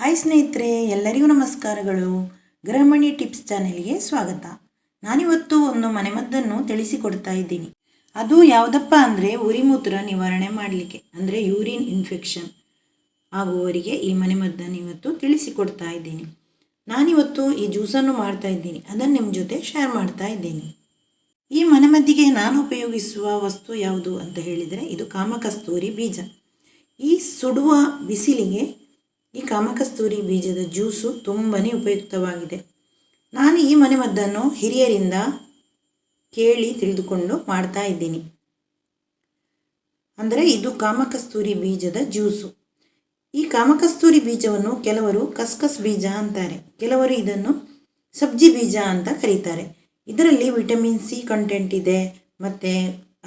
Hi ಸ್ನೇಹಿತರೆ, ಎಲ್ಲರಿಗೂ ನಮಸ್ಕಾರಗಳು. ಗೃಹಮಣಿ ಟಿಪ್ಸ್ ಚಾನೆಲ್ಗೆ ಸ್ವಾಗತ. ನಾನಿವತ್ತು ಒಂದು ಮನೆಮದ್ದನ್ನು ತಿಳಿಸಿಕೊಡ್ತಾ ಇದ್ದೀನಿ. ಅದು ಯಾವುದಪ್ಪ ಅಂದರೆ ಉರಿಮೂತ್ರ ನಿವಾರಣೆ ಮಾಡಲಿಕ್ಕೆ, ಅಂದರೆ ಯೂರಿನ್ ಇನ್ಫೆಕ್ಷನ್ ಆಗುವವರಿಗೆ ಈ ಮನೆಮದ್ದನ್ನು ಇವತ್ತು ತಿಳಿಸಿಕೊಡ್ತಾ ಇದ್ದೀನಿ. ನಾನಿವತ್ತು ಈ ಜ್ಯೂಸನ್ನು ಮಾಡ್ತಾ ಇದ್ದೀನಿ. ಅದನ್ನು ನಿಮ್ಮ ಜೊತೆ ಶೇರ್ ಮಾಡ್ತಾ ಇದ್ದೀನಿ. ಈ ಮನೆಮದ್ದಿಗೆ ನಾನು ಉಪಯೋಗಿಸುವ ವಸ್ತು ಯಾವುದು ಅಂತ ಹೇಳಿದರೆ, ಇದು ಕಾಮಕಸ್ತೂರಿ ಬೀಜ. ಈ ಸುಡುವ ಬಿಸಿಲಿಗೆ ಈ ಕಾಮಕಸ್ತೂರಿ ಬೀಜದ ಜ್ಯೂಸು ತುಂಬಾ ಉಪಯುಕ್ತವಾಗಿದೆ. ನಾನು ಈ ಮನೆಮದ್ದನ್ನು ಹಿರಿಯರಿಂದ ಕೇಳಿ ತಿಳಿದುಕೊಂಡು ಮಾಡ್ತಾ ಇದ್ದೀನಿ. ಅಂದರೆ ಇದು ಕಾಮಕಸ್ತೂರಿ ಬೀಜದ ಜ್ಯೂಸು. ಈ ಕಾಮಕಸ್ತೂರಿ ಬೀಜವನ್ನು ಕೆಲವರು ಕಸ್ಕಸ್ ಬೀಜ ಅಂತಾರೆ. ಕೆಲವರು ಇದನ್ನು ಸಬ್ಜಿ ಬೀಜ ಅಂತ ಕರೀತಾರೆ. ಇದರಲ್ಲಿ ವಿಟಮಿನ್ ಸಿ ಕಂಟೆಂಟ್ ಇದೆ, ಮತ್ತು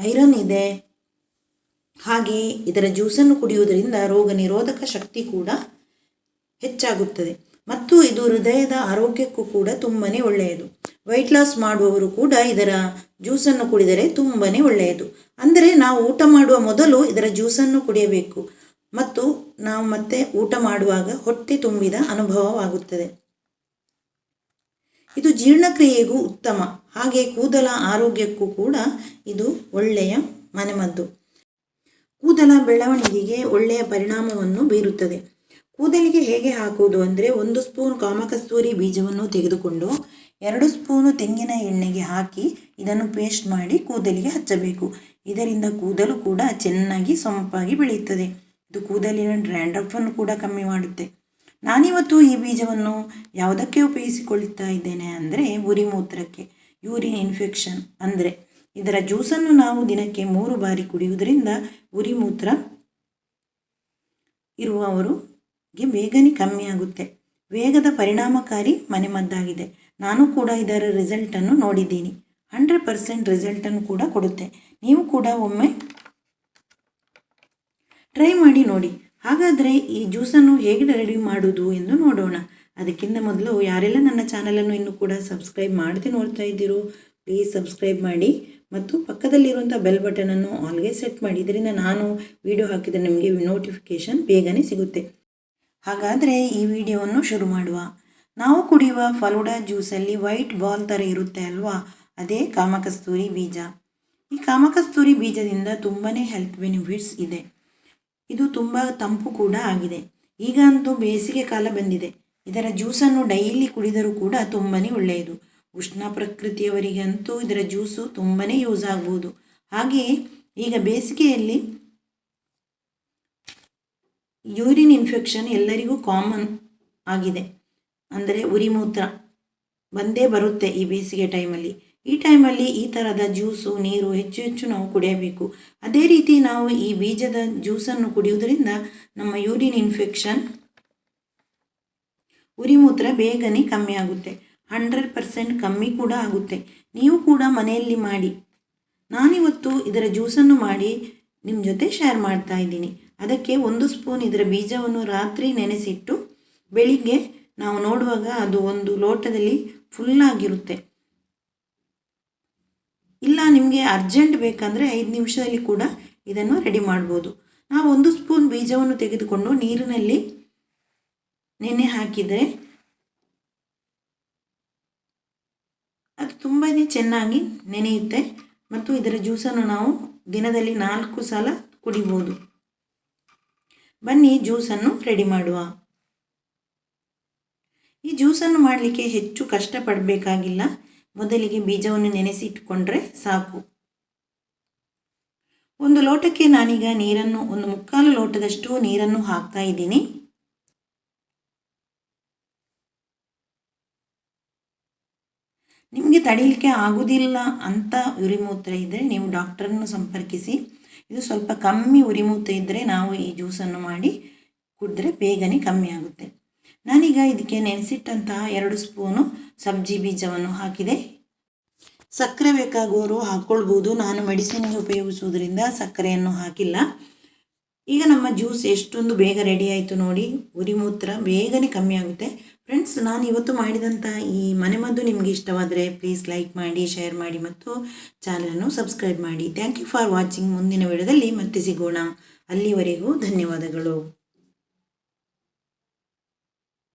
ಐರನ್ ಇದೆ. ಹಾಗೆ ಇದರ ಜ್ಯೂಸನ್ನು ಕುಡಿಯುವುದರಿಂದ ರೋಗ ನಿರೋಧಕ ಶಕ್ತಿ ಕೂಡ ಹೆಚ್ಚಾಗುತ್ತದೆ. ಮತ್ತು ಇದು ಹೃದಯದ ಆರೋಗ್ಯಕ್ಕೂ ಕೂಡ ತುಂಬಾ ಒಳ್ಳೆಯದು. ವೈಟ್ ಲಾಸ್ ಮಾಡುವವರು ಕೂಡ ಇದರ ಜ್ಯೂಸನ್ನು ಕುಡಿದರೆ ತುಂಬಾ ಒಳ್ಳೆಯದು. ಅಂದರೆ ನಾವು ಊಟ ಮಾಡುವ ಮೊದಲು ಇದರ ಜ್ಯೂಸನ್ನು ಕುಡಿಯಬೇಕು. ಮತ್ತು ನಾವು ಮತ್ತೆ ಊಟ ಮಾಡುವಾಗ ಹೊಟ್ಟೆ ತುಂಬಿದ ಅನುಭವವಾಗುತ್ತದೆ. ಇದು ಜೀರ್ಣಕ್ರಿಯೆಗೂ ಉತ್ತಮ. ಹಾಗೆ ಕೂದಲ ಆರೋಗ್ಯಕ್ಕೂ ಕೂಡ ಇದು ಒಳ್ಳೆಯ ಮನೆಮದ್ದು. ಕೂದಲ ಬೆಳವಣಿಗೆಗೆ ಒಳ್ಳೆಯ ಪರಿಣಾಮವನ್ನು ಬೀರುತ್ತದೆ. ಕೂದಲಿಗೆ ಹೇಗೆ ಹಾಕುವುದು ಅಂದರೆ ಒಂದು ಸ್ಪೂನ್ ಕಾಮಕಸ್ತೂರಿ ಬೀಜವನ್ನು ತೆಗೆದುಕೊಂಡು ಎರಡು ಸ್ಪೂನು ತೆಂಗಿನ ಎಣ್ಣೆಗೆ ಹಾಕಿ ಇದನ್ನು ಪೇಸ್ಟ್ ಮಾಡಿ ಕೂದಲಿಗೆ ಹಚ್ಚಬೇಕು. ಇದರಿಂದ ಕೂದಲು ಕೂಡ ಚೆನ್ನಾಗಿ ಸೊಂಪಾಗಿ ಬೆಳೆಯುತ್ತದೆ. ಇದು ಕೂದಲಿನ ಡ್ರ್ಯಾಂಡ್ರಫನ್ನು ಕೂಡ ಕಮ್ಮಿ ಮಾಡುತ್ತೆ. ನಾನಿವತ್ತು ಈ ಬೀಜವನ್ನು ಯಾವುದಕ್ಕೆ ಉಪಯೋಗಿಸಿಕೊಳ್ತಾ ಇದ್ದೇನೆ ಅಂದರೆ ಉರಿ ಮೂತ್ರಕ್ಕೆ, ಯೂರಿನ್ ಇನ್ಫೆಕ್ಷನ್ ಅಂದರೆ ಇದರ ಜ್ಯೂಸನ್ನು ನಾವು ದಿನಕ್ಕೆ ಮೂರು ಬಾರಿ ಕುಡಿಯುವುದರಿಂದ ಉರಿ ಮೂತ್ರ ಇರುವವರಿಗೆ ಬೇಗನೆ ಕಮ್ಮಿ ಆಗುತ್ತೆ. ವೇಗದ ಪರಿಣಾಮಕಾರಿ ಮನೆಮದ್ದಾಗಿದೆ. ನಾನು ಕೂಡ ಇದರ ರಿಸಲ್ಟನ್ನು ನೋಡಿದ್ದೀನಿ. ಹಂಡ್ರೆಡ್ ಪರ್ಸೆಂಟ್ ರಿಸಲ್ಟನ್ನು ಕೂಡ ಕೊಡುತ್ತೆ. ನೀವು ಕೂಡ ಒಮ್ಮೆ ಟ್ರೈ ಮಾಡಿ ನೋಡಿ. ಹಾಗಾದರೆ ಈ ಜ್ಯೂಸನ್ನು ಹೇಗೆ ರೆಡಿ ಮಾಡೋದು ಎಂದು ನೋಡೋಣ. ಅದಕ್ಕಿಂತ ಮೊದಲು ಯಾರೆಲ್ಲ ನನ್ನ ಚಾನಲನ್ನು ಇನ್ನೂ ಕೂಡ ಸಬ್ಸ್ಕ್ರೈಬ್ ಮಾಡದೆ ನೋಡ್ತಾ ಇದ್ದೀರೋ ಪ್ಲೀಸ್ ಸಬ್ಸ್ಕ್ರೈಬ್ ಮಾಡಿ. ಮತ್ತು ಪಕ್ಕದಲ್ಲಿರುವಂಥ ಬೆಲ್ ಬಟನನ್ನು ಆಲ್ಗೆ ಸೆಟ್ ಮಾಡಿ. ಇದರಿಂದ ನಾನು ವಿಡಿಯೋ ಹಾಕಿದರೆ ನಿಮಗೆ ನೋಟಿಫಿಕೇಷನ್ ಬೇಗನೆ ಸಿಗುತ್ತೆ. ಹಾಗಾದರೆ ಈ ವಿಡಿಯೋವನ್ನು ಶುರು ಮಾಡುವ. ನಾವು ಕುಡಿಯುವ ಫಲೂಡಾ ಜ್ಯೂಸಲ್ಲಿ ವೈಟ್ ಬಾಲ್ ಥರ ಇರುತ್ತೆ ಅಲ್ವಾ? ಅದೇ ಕಾಮಕಸ್ತೂರಿ ಬೀಜ. ಈ ಕಾಮಕಸ್ತೂರಿ ಬೀಜದಿಂದ ತುಂಬಾ ಹೆಲ್ತ್ ಬೆನಿಫಿಟ್ಸ್ ಇದೆ. ಇದು ತುಂಬ ತಂಪು ಕೂಡ ಆಗಿದೆ. ಈಗ ಅಂತೂ ಬೇಸಿಗೆ ಕಾಲ ಬಂದಿದೆ. ಇದರ ಜ್ಯೂಸನ್ನು ಡೈಲಿ ಕುಡಿದರೂ ಕೂಡ ತುಂಬಾ ಒಳ್ಳೆಯದು. ಉಷ್ಣ ಪ್ರಕೃತಿಯವರಿಗಂತೂ ಇದರ ಜ್ಯೂಸು ತುಂಬಾ ಯೂಸ್ ಆಗ್ಬೋದು. ಹಾಗೆಯೇ ಈಗ ಬೇಸಿಗೆಯಲ್ಲಿ ಯೂರಿನ್ ಇನ್ಫೆಕ್ಷನ್ ಎಲ್ಲರಿಗೂ ಕಾಮನ್ ಆಗಿದೆ. ಅಂದರೆ ಉರಿಮೂತ್ರ ಬಂದೇ ಬರುತ್ತೆ ಈ ಬೇಸಿಗೆ ಟೈಮಲ್ಲಿ. ಈ ಟೈಮಲ್ಲಿ ಈ ಥರದ ಜ್ಯೂಸು, ನೀರು ಹೆಚ್ಚು ಹೆಚ್ಚು ನಾವು ಕುಡಿಯಬೇಕು. ಅದೇ ರೀತಿ ನಾವು ಈ ಬೀಜದ ಜ್ಯೂಸನ್ನು ಕುಡಿಯುವುದರಿಂದ ನಮ್ಮ ಯೂರಿನ್ ಇನ್ಫೆಕ್ಷನ್ ಉರಿಮೂತ್ರ ಬೇಗನೆ ಕಮ್ಮಿ ಆಗುತ್ತೆ. ಹಂಡ್ರೆಡ್ ಪರ್ಸೆಂಟ್ ಕಮ್ಮಿ ಕೂಡ ಆಗುತ್ತೆ. ನೀವು ಕೂಡ ಮನೆಯಲ್ಲಿ ಮಾಡಿ. ನಾನಿವತ್ತು ಇದರ ಜ್ಯೂಸನ್ನು ಮಾಡಿ ನಿಮ್ಮ ಜೊತೆ ಶೇರ್ ಮಾಡ್ತಾ ಇದ್ದೀನಿ. ಅದಕ್ಕೆ ಒಂದು ಸ್ಪೂನ್ ಇದರ ಬೀಜವನ್ನು ರಾತ್ರಿ ನೆನೆಸಿಟ್ಟು ಬೆಳಿಗ್ಗೆ ನಾವು ನೋಡುವಾಗ ಅದು ಒಂದು ಲೋಟದಲ್ಲಿ ಫುಲ್ಲಾಗಿರುತ್ತೆ ಇಲ್ಲ, ನಿಮಗೆ ಅರ್ಜೆಂಟ್ ಬೇಕಂದರೆ ಐದು ನಿಮಿಷದಲ್ಲಿ ಕೂಡ ಇದನ್ನು ರೆಡಿ ಮಾಡ್ಬೋದು. ನಾವು ಒಂದು ಸ್ಪೂನ್ ಬೀಜವನ್ನು ತೆಗೆದುಕೊಂಡು ನೀರಿನಲ್ಲಿ ನೆನೆ ಹಾಕಿದರೆ ಅದು ತುಂಬಾ ಚೆನ್ನಾಗಿ ನೆನೆಯುತ್ತೆ. ಮತ್ತು ಇದರ ಜ್ಯೂಸನ್ನು ನಾವು ದಿನದಲ್ಲಿ ನಾಲ್ಕು ಸಲ ಕುಡಿಬೋದು. ಬನ್ನಿ ಜ್ಯೂಸನ್ನು ರೆಡಿ ಮಾಡುವ. ಈ ಜ್ಯೂಸನ್ನು ಮಾಡಲಿಕ್ಕೆ ಹೆಚ್ಚು ಕಷ್ಟಪಡಬೇಕಾಗಿಲ್ಲ. ಮೊದಲಿಗೆ ಬೀಜವನ್ನು ನೆನೆಸಿ ಇಟ್ಕೊಂಡ್ರೆ ಸಾಕು. ಒಂದು ಲೋಟಕ್ಕೆ ನಾನೀಗ ನೀರನ್ನು, ಒಂದು ಮುಕ್ಕಾಲು ಲೋಟದಷ್ಟು ನೀರನ್ನು ಹಾಕ್ತಾ ಇದ್ದೀನಿ. ನಿಮಗೆ ತಡೀಲಿಕ್ಕೆ ಆಗುವುದಿಲ್ಲ ಅಂತ ಉರಿಮೂತ್ರ ಇದ್ದರೆ ನೀವು ಡಾಕ್ಟರನ್ನು ಸಂಪರ್ಕಿಸಿ. ಇದು ಸ್ವಲ್ಪ ಕಮ್ಮಿ ಉರಿಮೂತ್ರ ಇದ್ದರೆ ನಾವು ಈ ಜ್ಯೂಸನ್ನು ಮಾಡಿ ಕುಡಿದ್ರೆ ಬೇಗನೆ ಕಮ್ಮಿ ಆಗುತ್ತೆ. ನಾನೀಗ ಇದಕ್ಕೆ ನೆನೆಸಿಟ್ಟಂತಹ ಎರಡು ಸ್ಪೂನು ಸಬ್ಜಿ ಬೀಜವನ್ನು ಹಾಕಿದೆ. ಸಕ್ಕರೆ ಬೇಕಾಗುವವರು ಹಾಕ್ಕೊಳ್ಬೋದು ನಾನು ಮೆಡಿಸಿನ್ಗೆ ಉಪಯೋಗಿಸುವುದರಿಂದ ಸಕ್ಕರೆಯನ್ನು ಹಾಕಿಲ್ಲ. ಈಗ ನಮ್ಮ ಜ್ಯೂಸ್ ಎಷ್ಟೊಂದು ಬೇಗ ರೆಡಿ ಆಯಿತು ನೋಡಿ, ಉರಿಮೂತ್ರ ಬೇಗನೆ ಕಮ್ಮಿ ಆಗುತ್ತೆ. ಫ್ರೆಂಡ್ಸ್ ನಾನು ಇವತ್ತು ಮಾಡಿದಂಥ ಈ ಮನೆಮದ್ದು ನಿಮಗೆ ಇಷ್ಟವಾದರೆ ಪ್ಲೀಸ್ ಲೈಕ್ ಮಾಡಿ ಶೇರ್ ಮಾಡಿ ಮತ್ತು ಚಾನಲನ್ನು ಸಬ್ಸ್ಕ್ರೈಬ್ ಮಾಡಿ. ಥ್ಯಾಂಕ್ ಯು ಫಾರ್ ವಾಚಿಂಗ್ ಮುಂದಿನ ವಿಡಿಯೋದಲ್ಲಿ ಮತ್ತೆ ಸಿಗೋಣ. ಅಲ್ಲಿವರೆಗೂ ಧನ್ಯವಾದಗಳು.